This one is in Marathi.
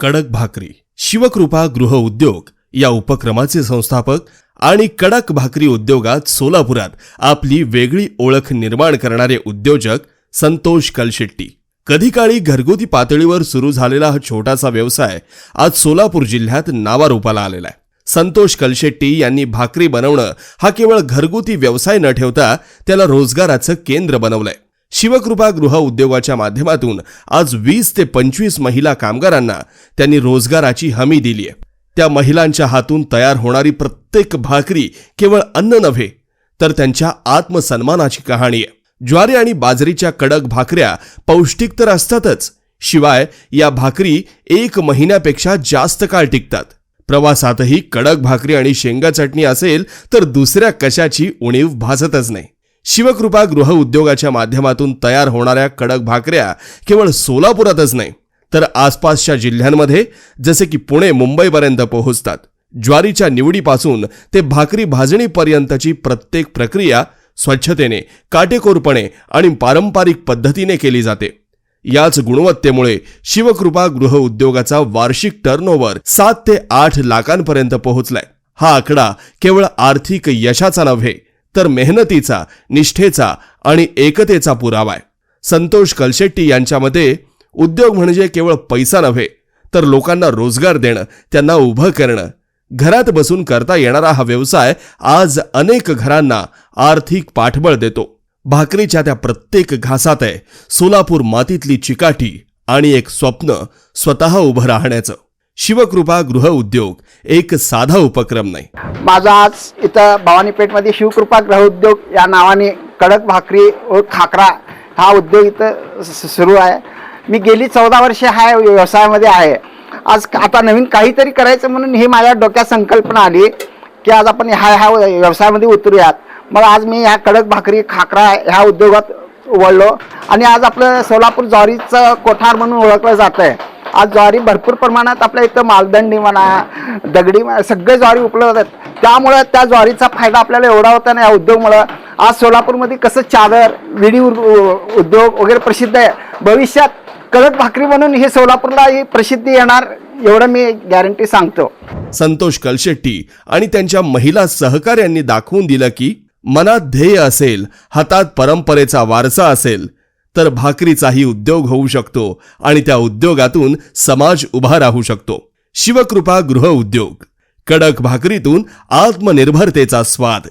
कडक भाकरी शिवकृपा गृह उद्योग या उपक्रमाचे संस्थापक आणि कडक भाकरी उद्योगात सोलापुरात आपली वेगळी ओळख निर्माण करणारे उद्योजक संतोष कलशेट्टी. कधी काळी घरगुती पातळीवर सुरू झालेला हा छोटासा व्यवसाय आज सोलापूर जिल्ह्यात नावारूपाला आलेला आहे. संतोष कलशेट्टी यांनी भाकरी बनवणं हा केवळ घरगुती व्यवसाय न ठेवता त्याला रोजगाराचं केंद्र बनवलंय. शिवकृपा गृह उद्योगाच्या माध्यमातून आज वीस ते पंचवीस महिला कामगारांना त्यांनी रोजगाराची हमी दिली आहे. त्या महिलांच्या हातून तयार होणारी प्रत्येक भाकरी केवळ अन्न नव्हे तर त्यांच्या आत्मसन्मानाची कहाणी आहे. ज्वारी आणि बाजरीच्या कडक भाकऱ्या पौष्टिक तर असतातच शिवाय या भाकरी एक महिन्यापेक्षा जास्त काळ टिकतात. प्रवासातही कडक भाकरी आणि शेंगा चटणी असेल तर दुसऱ्या कशाची उणीव भासतच नाही. शिवकृपा गृह उद्योगाच्या माध्यमातून तयार होणाऱ्या कडक भाकऱ्या केवळ सोलापुरातच नाही तर आसपासच्या जिल्ह्यांमध्ये जसे की पुणे मुंबईपर्यंत पोहोचतात. ज्वारीच्या निवडीपासून ते भाकरी भाजणीपर्यंतची प्रत्येक प्रक्रिया स्वच्छतेने काटेकोरपणे आणि पारंपरिक पद्धतीने केली जाते. याच गुणवत्तेमुळे शिवकृपा गृह उद्योगाचा वार्षिक टर्नओव्हर सात ते आठ लाखांपर्यंत पोहोचलाय. हा आकडा केवळ आर्थिक यशाचा नव्हे तर मेहनतीचा निष्ठेचा आणि एकतेचा पुरावा आहे. संतोष कलशेट्टी यांच्यामध्ये उद्योग म्हणजे केवळ पैसा नव्हे तर लोकांना रोजगार देणं त्यांना उभं करणं. घरात बसून करता येणारा हा व्यवसाय आज अनेक घरांना आर्थिक पाठबळ देतो. भाकरीच्या त्या प्रत्येक घासात आहे सोलापूर मातीतली चिकाटी आणि एक स्वप्न स्वतः उभं राहण्याचं. शिवकृपा गृह उद्योग एक साधा उपक्रम नाही. माझा आज इथं भवानीपेठमध्ये शिवकृपा गृहउद्योग या नावाने कडक भाकरी व खाकरा हा उद्योग इथं सुरू आहे. मी गेली चौदा वर्षे हा व्यवसायामध्ये आहे. आज आता नवीन काहीतरी करायचं म्हणून ही माझ्या डोक्यात संकल्पना आली की आज आपण ह्या ह्या व्यवसायामध्ये उतरूयात. मग आज मी ह्या कडक भाकरी खाकरा ह्या उद्योगात वळलो आणि आज आपलं सोलापूर ज्वारीचं कोठार म्हणून ओळखलं जातं आहे आज ज्वारी भरपूर प्रमाणात आपल्या इथं मालदंडी म्हणा दगडी म्हणा सगळे ज्वारी उपलब्ध आहेत. त्यामुळे त्या ज्वारीचा फायदा आपल्याला एवढा होता ना या उद्योगमुळं आज सोलापूरमध्ये कसं चादर विडी उर- उद्योग वगैरे प्रसिद्ध आहे. भविष्यात कडक भाकरी म्हणून हे सोलापूरला ही प्रसिद्धी येणार एवढं मी गॅरंटी सांगतो. संतोष कलशेट्टी आणि त्यांच्या महिला सहकार्यांनी दाखवून दिलं की मनात ध्येय असेल हातात परंपरेचा वारसा असेल तर भाकरीचाही उद्योग होऊ शकतो आणि त्या उद्योगातून समाज उभा राहू शकतो. शिवकृपा गृह उद्योग. कडक भाकरीतून आत्मनिर्भरतेचा स्वाद.